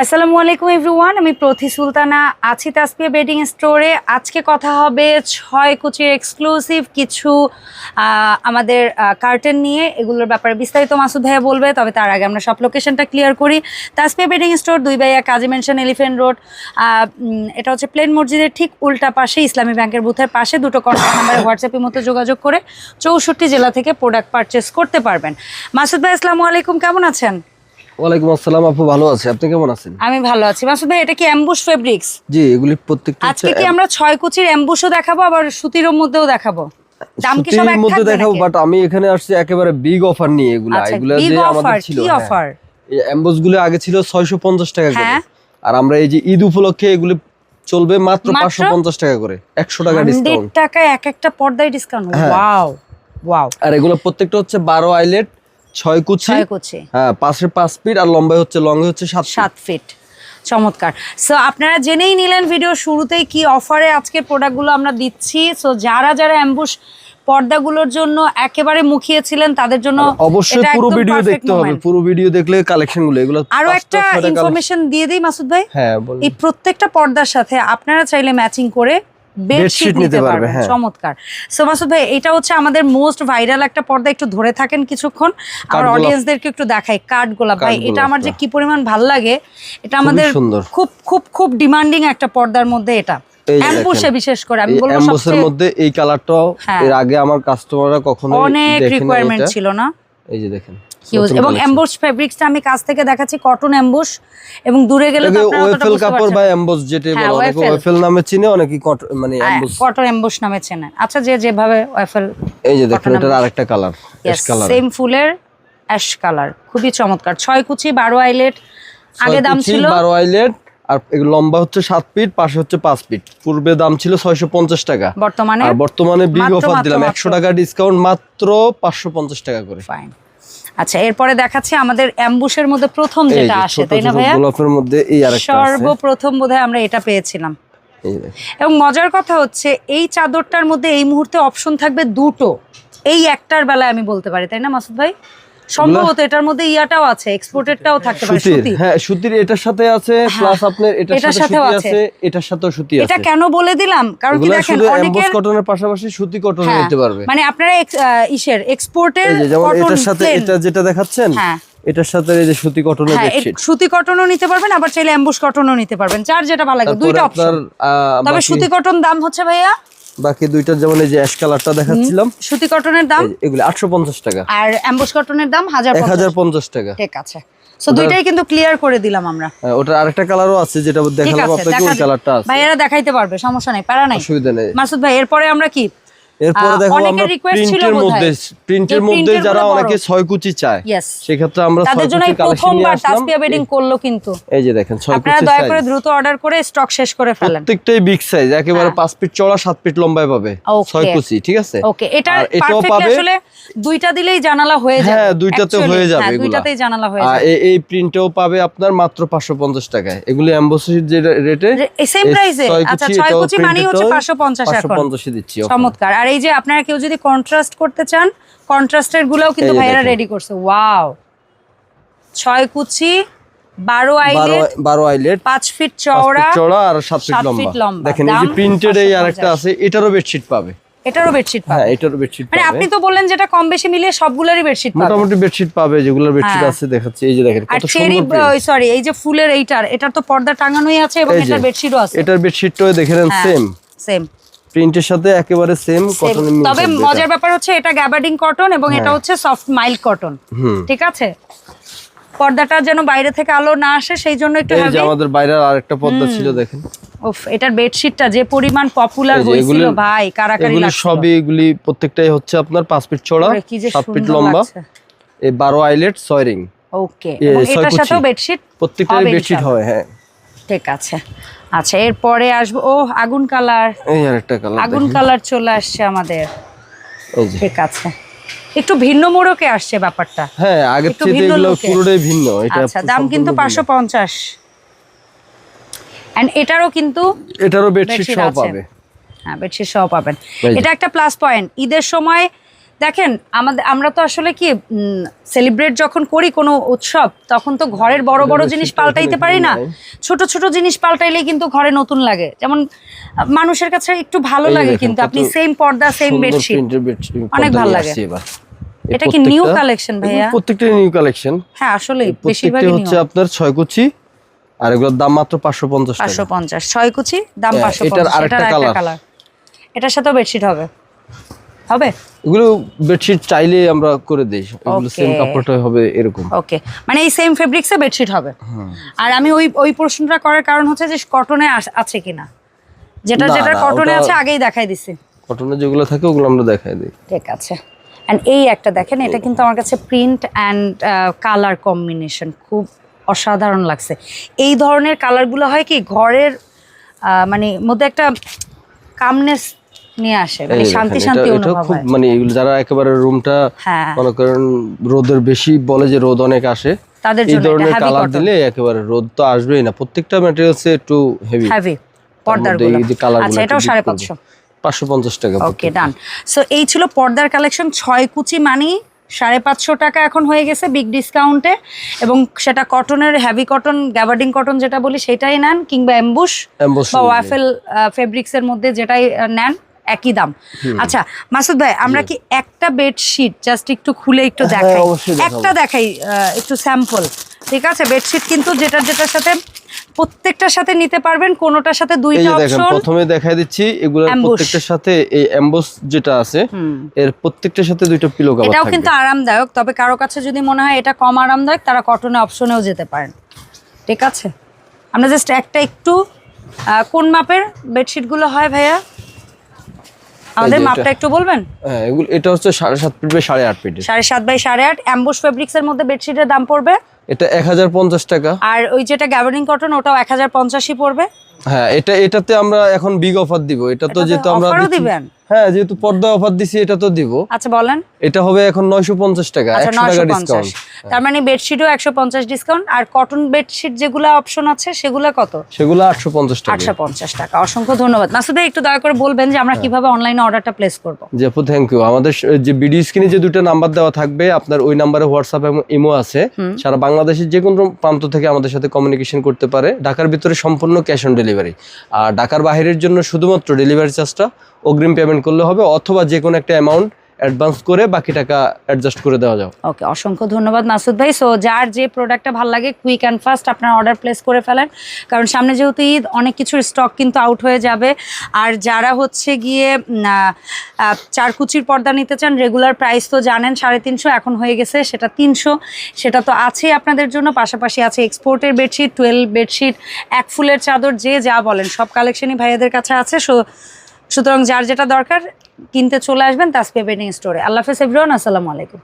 আসসালামু আলাইকুম এভরিওয়ান, আমি প্রতি সুলতানা, আছি তাসপিয়া বেডিং স্টোরে। আজকে কথা হবে ছয় কুচির এক্সক্লুসিভ কিছু আমাদের কার্টেন নিয়ে। এগুলোর ব্যাপারে বিস্তারিত মাসুদ ভাইয়া বলবে, তবে তার আগে আমরা সব লোকেশনটা ক্লিয়ার করি। তাসপিয়া বেডিং স্টোর, দুই ভাইয়া কাজী মেনশন এলিফেন্ট রোড এটা হচ্ছে প্লেন মসজিদের ঠিক উল্টা পাশে ইসলামী ব্যাংকের বুথের পাশে। দুটো কন্ট্যাক্ট নাম্বারে হোয়াটসঅ্যাপের মতো যোগাযোগ করে চৌষট্টি জেলা থেকে প্রোডাক্ট পারচেস করতে পারবেন। মাসুদ ভাই, আসসালামু আলাইকুম, কেমন আছেন? ওয়ালাইকুম আসসালাম আপু ভালো আছে? আপনি কেমন আছেন? আমি ভালো আছি। মাসুদ ভাই এটা কি অ্যাম্বুশ ফেব্রিক্স জি এগুলি প্রত্যেকটা আজকে কি আমরা ছয় কুচির অ্যাম্বুশও দেখাবো আবার সুতির মধ্যেও দেখাবো? দাম কি সব এক মধ্যে দেখাবো বাট আমি এখানে আসছি একেবারে বিগ অফার নিয়ে এগুলা। আচ্ছা এগুলা যে আমাদের ছিল কি হ্যাঁ। অফার এই অ্যাম্বসগুলো আগে ছিল 650 টাকা করে। হ্যাঁ। আর আমরা এই যে ঈদ উপলক্ষে এগুলি চলবে মাত্র মাত্র? 550 টাকা করে। 100 টাকা ডিসকাউন্ট টাকায় এক একটা পর্দায় ডিসকাউন্ট হ্যাঁ। ওয়াও ওয়াও আর এগুলো প্রত্যেকটা হচ্ছে 12 আইলেট 6 কুচি। ছয় কুচি। হ্যাঁ পাশে 5 ফিট আর লম্বায় হচ্ছে লঙ্গে হচ্ছে 7 সাত ফিট। চমৎকার। সো আপনারা জেনেই নিলেন ভিডিও শুরুতেই কি অফারে আজকে প্রোডাক্টগুলো আমরা দিচ্ছি। সো যারা যারা অ্যাম্বুশ পর্দাগুলোর জন্য একেবারে মুখিয়েছিলেন তাদের জন্য অবশ্যই পুরো ভিডিও দেখতে হবে। পুরো ভিডিও দেখলে কালেকশনগুলো এগুলো আরও একটা ইনফরমেশন দিয়ে দিই মাসুদ ভাই। হ্যাঁ এই প্রত্যেকটা পর্দার সাথে আপনারা চাইলে ম্যাচিং করে বেডশিট নিতে পারবেন হ্যাঁ। চমৎকার। সো মাসুদ ভাই এটা হচ্ছে আমাদের মোস্ট ভাইরাল একটা পর্দা একটু ধরে থাকেন কিছুক্ষণ। আমার অডিয়েন্সদেরকে একটু দেখাই কাঠ গোলাপ। ভাই এটা আমার যে কি পরিমাণ ভালো লাগে এটা আমাদের খুব খুব খুব ডিমান্ডিং একটা পর্দার মধ্যে এটা। অ্যাম্বুসে বিশেষ করে আমি এই বলব সবচেয়ে মধ্যে এই কালারটাও হ্যাঁ। এর আগে আমার কাস্টমাররা কখনো অনেক রিকোয়ারমেন্ট ছিল না? এই যে দেখেন। হিউজ এবং। অ্যাম্বুশ ফেব্রিক্সটা আমি কাছ থেকে দেখাচ্ছি কটন অ্যাম্বুশ এবং দূরে গেলে ওয়েফেল কাপড় বা। এমবস যেটা বলে অনেকে ওয়েফেল। নামে চিনে অনেকে কট- মানে এমবস কটন এম্বুশ নামে চেনেন আচ্ছা যে যেভাবে ওয়েফেল এই যে দেখেন এটার আরেকটা কালার অ্যাশ কালার সেম ফুলের অ্যাশ কালার খুবই চমৎকার। ছয় কুচি বারো আইলেট। আগে দাম ছিল 12 আইলেট আর লম্বা হচ্ছে সাত ফিট পাশে হচ্ছে পাঁচ ফিট। পূর্বে দাম ছিল 650 টাকা। বর্তমানে আর বর্তমানে বিগ অফার দিলাম একশো টাকা ডিসকাউন্ট মাত্র 550 টাকা করে। ফাইন আচ্ছা এরপরে দেখাচ্ছি আমাদের অ্যাম্বুশের মধ্যে প্রথম যেটা আসে তাই না ভাইয়া? গোলাপের মধ্যে এই আরেকটা আছে সর্বপ্রথম বোধহয় আমরা এটা পেয়েছিলাম। এবং মজার কথা হচ্ছে এই চাদরটার মধ্যে এই মুহূর্তে অপশন থাকবে দুটো। এই একটার বেলায় আমি বলতে পারি তাই না মাসুদ ভাই? সম্ভবত এটার মধ্যে ইয়াটাও আছে এক্সপোর্টেডটাও থাকতে পারে সুতি। হ্যাঁ সুতির এটার সাথে আছে প্লাস আপনার এটার সাথে সুতি আছে। আছে এটার সাথেও সুতি এটা কেন বলে দিলাম? কারণ কি দেখেন কটনের পাশাপাশি সুতি কটন হ্যাঁ, নিতে পারবে। মানে আপনারা ইসের এক্সপোর্টের যেমন এটার সাথে এটা যেটা দেখাচ্ছেন হ্যাঁ। এটার সাথে এই যে সুতি কটনের হ্যাঁ বেডশিট সুতি কটনও নিতে পারবেন আবার চাইলে অ্যাম্বুশ কটনও নিতে পারবেন। যার যেটা ভালো লাগে দুইটা অপশন তবে সুতি কটন দাম হচ্ছে ভাইয়া? বাকি দুইটা যেমন এই যে অ্যাশ কালারটা দেখাচ্ছিলাম সুতি কটনের দাম? এগুলো যে এগুলি 850 টাকা। আর অ্যাম্বুশ কটনের দাম হাজার পঞ্চাশ। 1050 টাকা। ঠিক আছে। সো দুইটাই কিন্তু ক্লিয়ার করে দিলাম আমরা। ওটা ওটার আরেকটা কালারও আছে যেটা দেখালাম আপনাকে ওই কালারটা আছে। ভাইয়ারা দেখাইতে পারবে সমস্যা নাই প্যারা নাই। অসুবিধা নেই। মাসুদ ভাই এরপরে আমরা কি? এরপরে দেখো আমরা প্রিন্টের মধ্যে প্রিন্টের মধ্যে যারা অনেকে ছয় কুচি চায় সেক্ষেত্রে আমরা তাদের জন্য কুচি প্রথমবার তাসপিয়া বেডিং করল কিন্তু। এই যে দেখেন ছয় আপনারা দয়া করে দ্রুত অর্ডার করে স্টক শেষ করে ফেলেন। প্রত্যেকটাই বিগ সাইজ একেবারে পাঁচ ফিট চড়া সাত ফিট লম্বায় পাবে। ছয়কুচি ছয় কুচি ঠিক আছে? ওকে এটা আসলে দুইটা দিলেই জানালা হয়ে যাবে হ্যাঁ দুইটাতে হয়ে যাবে হ্যাঁ, দুইটাতেই জানালা হয়ে যাবে। এ- এই প্রিন্টও পাবে আপনার মাত্র পাঁচশো পঞ্চাশ টাকায়। এগুলি অ্যাম্বাসির যে রেটে সেম প্রাইসে আচ্ছা ছয় কুচি মানেই হচ্ছে পাঁচশো পঞ্চাশ এখন। পঞ্চাশে দিচ্ছি চমৎকার। আর এই যে আপনারা কেউ যদি কন্ট্রাস্ট করতে চান কন্ট্রাস্টের গুলোও কিন্তু দেখেন। রেডি করছে। ওয়াও ছয় কুচি বারো বারো আইলেট বারো আইলেট ফিট চওড়া আর ফিট লম্বা। দেখেন এই যে প্রিন্টেড এই 550 আরেকটা আছে এটারও বেডশিট পাবে। এটারও বেডশিট হ্যাঁ এটারও বেডশিট মানে আপনি তো বললেন যেটা কম বেশি মিলিয়ে সবগুলোরই বেডশিট পাবে। মোটামুটি বেডশিট পাবে যেগুলোর বেডশিট হ্যাঁ। আছে দেখাচ্ছি। এই যে দেখেন কত সুন্দর। সরি এই যে ফুলের এইটার এটার তো পর্দা টাঙানোই আছে এবং এটার বেডশিটও আছে। এটার বেডশিটটাও দেখে হ্যাঁ, সেম সেম প্রিন্টের সাথে একেবারে সেম কটন তবে মজার ব্যাপার হচ্ছে এটা গ্যাবার্ডিং কটন এবং এটা হচ্ছে সফট মাইল্ড কটন হ্যাঁ। ঠিক আছে? পর্দাটা যেন বাইরে থেকে আলো না আসে সেই জন্য একটু এই যে আমাদের বাইরের আরেকটা পর্দা ছিল দেখেন। উফ এটার বেডশিটটা যে পরিমাণ পপুলার হয়েছিল ভাই কারাকারি এগুলি লাগছিল। সবই এগুলি প্রত্যেকটাই হচ্ছে আপনার পাঁচ ফিট চড়া ওরে, কি যে সাত ফিট লম্বা। এই বারো আইলেট ছয় রিং ওকে এটার সাথেও বেডশিট প্রত্যেকটাই বেডশিট হয় হ্যাঁ। ঠিক আছে। আচ্ছা এরপরে আসব। ও আগুন কালার। এই আরেকটা কালার আগুন কালার চলে আসছে আমাদের। ঠিক আছে। একটু ভিন্ন মোড়কে আসছে ব্যাপারটা। হ্যাঁ আগের থেকে এগুলো পুরোটাই ভিন্ন এটা আচ্ছা দাম কিন্তু ভিন্ন। পাঁচশো পঞ্চাশ। এন্ড এটারও কিন্তু এটারও বেডশিট সহ পাবে। হ্যাঁ বেডশিট সহ পাবেন। এটা একটা প্লাস পয়েন্ট ঈদের সময় দেখেন আমাদের আমরা তো আসলে কি সেলিব্রেট যখন করি কোনো উৎসব তখন তো ঘরের বড় বড় জিনিস পাল্টাইতে পারি না। ছোট ছোট জিনিস পাল্টাইলেই কিন্তু ঘরে নতুন লাগে। যেমন মানুষের কাছে একটু ভালো লাগে কিন্তু আপনি সেম পর্দা সেম বেডশিট অনেক ভালো লাগে। এটা কি নিউ কালেকশন ভাইয়া। প্রত্যেকটা নিউ কালেকশন হ্যাঁ আসলে বেশিরভাগই হচ্ছে আপনার কুচি আর এগুলোর দাম মাত্র পাঁচশো পঞ্চাশ পাঁচশো টাকা পঞ্চাশ। ছয় কুচি দাম হ্যাঁ, পাঁচশো এটার আরেকটা। কালার এটার সাথেও বেডশিট হবে। হবে? এগুলো বেডশিট চাইলে আমরা করে দিই। এগুলো সেম. কাপড়টা হবে এরকম। ওকে মানে এই সেম ফেব্রিক্সে বেডশিট হবে। আর আমি ওই ওই প্রশ্নটা করার কারণ হচ্ছে যে কটনে আছে কিনা। যেটা যেটা কটনে আছে আগেই দেখাই দিছি। কটনের যেগুলো থাকে ওগুলো আমরা দেখাই দিই। ঠিক আছে। অ্যান্ড এই একটা দেখেন এটা কিন্তু আমার কাছে প্রিন্ট অ্যান্ড কালার কম্বিনেশন খুব অসাধারণ লাগছে। এই ধরনের কালারগুলো হয় কি ঘরের মানে মধ্যে একটা কামনেস নিয়ে আসে মানে শান্তি শান্তি অনুভব হয়। মানে যারা একেবারে রুমটা হ্যাঁ। মনে করেন রোদের বেশি বলে যে রোদ অনেক আসে তাদের জন্য ধরনের কালার দিলে একেবারে রোদ তো আসবেই না। প্রত্যেকটা ম্যাটেরিয়ালসে একটু হেভি হেভি আচ্ছা এটাও deep সাড়ে করবে। পাঁচশো পাঁচশো পঞ্চাশ টাকা ওকে ডান সো এই ছিল পর্দার কালেকশন ছয় কুচি মানি সাড়ে পাঁচশো টাকা এখন হয়ে গেছে বিগ ডিসকাউন্টে এবং সেটা কটনের হেভি কটন গ্যাবার্ডিং কটন যেটা বলি সেটাই নেন কিংবা এম্বুশ বা। ওয়াফেল ফেব্রিক্সের মধ্যে যেটাই নেন একই দাম। আচ্ছা মাসুদ ভাই আমরা কি একটা বেডশিট জাস্ট একটু খুলে একটু হ্যাঁ, দেখাই? একটা দেখাই একটু স্যাম্পল ঠিক আছে বেডশিট কিন্তু যেটার যেটার সাথে প্রত্যেকটার সাথে নিতে পারবেন কোনোটার সাথে দুইটা অপশন প্রথমে দেখাই দিচ্ছি এগুলোর প্রত্যেকটার সাথে এই এমবোস যেটা আছে এর প্রত্যেকটার সাথে দুইটা পিলো কভার এটাও কিন্তু আরামদায়ক তবে কারও কাছে যদি মনে হয় এটা কম আরামদায়ক তারা কটনে অপশনেও যেতে পারেন। ঠিক আছে? আমরা জাস্ট একটা একটু কোন মাপের বেডশিটগুলো হয় ভাইয়া? আমাদের মাপটা একটু বলবেন? হ্যাঁ এগুলো এটা হচ্ছে সাড়ে সাত ফিট বাই সাড়ে আট ফিটের সাড়ে সাত বাই সাড়ে আট অ্যাম্বুশ ফেব্রিক্সের মধ্যে বেডশিটের দাম পড়বে এটা এক হাজার পঞ্চাশ টাকা। আর ওই যেটা গ্যাবার্ডিং কটন ওটাও এক হাজার পঞ্চাশই পড়বে? হ্যাঁ এটা এটাতে আমরা এখন বিগ অফার দিব। এটা তো যেহেতু আমরা দিবেন? হ্যাঁ যেহেতু পর্দা অফার দিছি এটা তো দিব। আচ্ছা বলেন। এটা হবে এখন নয়শো পঞ্চাশ টাকা আচ্ছা একশো নয়শো টাকা ডিসকাউন্ট তার মানে বেডশিটও একশো পঞ্চাশ ডিসকাউন্ট আর কটন বেডশিট যেগুলো অপশন আছে সেগুলো কত? সেগুলো আটশো পঞ্চাশ টাকা। আটশো পঞ্চাশ টাকা অসংখ্য ধন্যবাদ। মাসুদ একটু দয়া করে বলবেন যে আমরা হ্যাঁ। কীভাবে অনলাইনে অর্ডারটা প্লেস করব? জি আপু থ্যাংক ইউ আমাদের যে ভিডিও স্ক্রিনে যে দুটো নাম্বার দেওয়া থাকবে আপনার ওই নাম্বারে হোয়াটসঅ্যাপ এবং ইমো আছে। সারা বাংলাদেশের যে কোনো প্রান্ত থেকে আমাদের সাথে কমিউনিকেশন করতে পারে। ঢাকার ভিতরে সম্পূর্ণ ক্যাশ অন ডেলিভারি আর ঢাকার বাইরের জন্য শুধুমাত্র ডেলিভারি চার্জটা অগ্রিম পেমেন্ট করলে হবে অথবা যে কোনো একটা অ্যামাউন্ট অ্যাডভান্স করে বাকি টাকা অ্যাডজাস্ট করে দেওয়া যাবে। ওকে অসংখ্য ধন্যবাদ মাসুদ ভাই। সো যার যে প্রোডাক্টটা ভালো লাগে কুইক অ্যান্ড ফাস্ট আপনার অর্ডার প্লেস করে ফেলেন। কারণ সামনে যেহেতু ঈদ অনেক কিছুর স্টক কিন্তু আউট হয়ে যাবে। আর যারা হচ্ছে গিয়ে উম, আহ, আহ, চার কুচির পর্দা নিতে চান রেগুলার প্রাইস তো জানেন সাড়ে তিনশো এখন হয়ে গেছে সেটা তিনশো। সেটা তো আছেই আপনাদের জন্য পাশাপাশি আছে এক্সপোর্টের বেডশিট টুয়েলভ বেডশিট এক ফুলের চাদর যে যা বলেন সব কালেকশনই ভাইয়াদের কাছে আছে। সো সুতরাং যার যেটা দরকার কিনতে চলে আসবেন তাসপে বেডিং স্টোরে আল্লাহ হাফেজ এভরিওয়ান আসসালামু আলাইকুম।